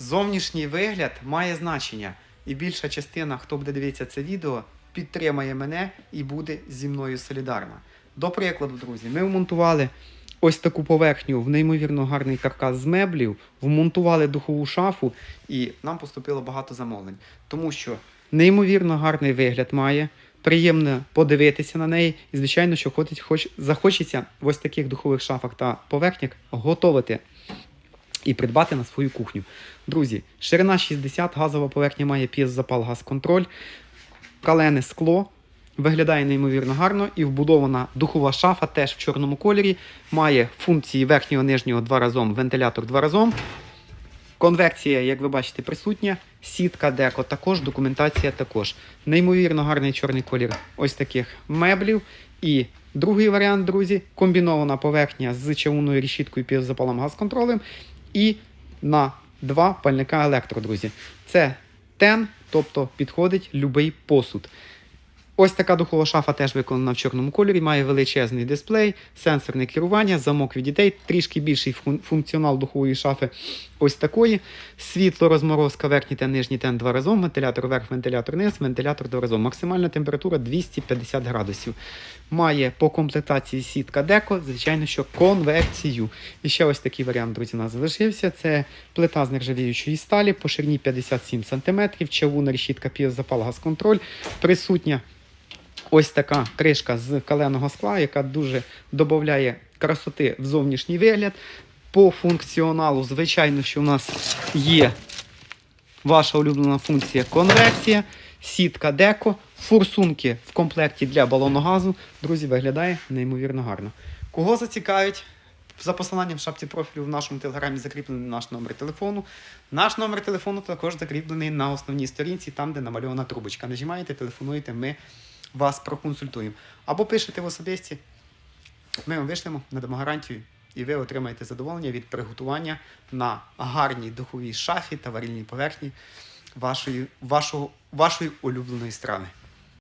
Зовнішній вигляд має значення, і більша частина, хто буде дивитися це відео, підтримає мене і буде зі мною солідарна. До прикладу, друзі, ми вмонтували ось таку поверхню в неймовірно гарний каркас з меблів, вмонтували духову шафу, і нам поступило багато замовлень, тому що неймовірно гарний вигляд має. Приємно подивитися на неї, і звичайно, що хоч, захочеться в ось таких духових шафах та поверхнях готувати і придбати на свою кухню. Друзі, ширина 60, газова поверхня має п'єззапал газ-контроль, калене скло. Виглядає неймовірно гарно і вбудована духова шафа теж в чорному кольорі. Має функції верхнього нижнього два разом, вентилятор два разом. Конвекція, як ви бачите, присутня. Сітка деко також, документація також. Неймовірно гарний чорний колір ось таких меблів. І другий варіант, друзі, комбінована поверхня з чавунною решіткою півзапалом газконтролем і на два пальника електро, друзі. Це тен, тобто підходить любий посуд. Ось така духова шафа теж виконана в чорному кольорі, має величезний дисплей, сенсорне керування, замок від дітей, трішки більший функціонал духової шафи ось такої. Світло, розморозка, верхній та нижній тен два разом, вентилятор вверх, вентилятор низ, вентилятор два разом. Максимальна температура 250 градусів. Має по комплектації сітка деко, звичайно, що конвекцію. І ще ось такий варіант, друзі, у нас залишився. Це плита з нержавіючої сталі по ширині 57 см, чавунна решітка півзапал газконтроль. Присутня ось така кришка з каленого скла, яка дуже додає красоти в зовнішній вигляд. По функціоналу, звичайно, що у нас є ваша улюблена функція конвекція, сітка деко, форсунки в комплекті для балону газу. Друзі, виглядає неймовірно гарно. Кого зацікавить? За посиланням в шапці профілю в нашому телеграмі закріплений наш номер телефону. Наш номер телефону також закріплений на основній сторінці, там, де намальована трубочка. Нажимаєте, телефонуєте, ми вас проконсультуємо. Або пишете в особисті, ми вам вишлемо, надамо гарантію, і ви отримаєте задоволення від приготування на гарній духовій шафі та варільній поверхні вашої, вашого, вашої улюбленої страви.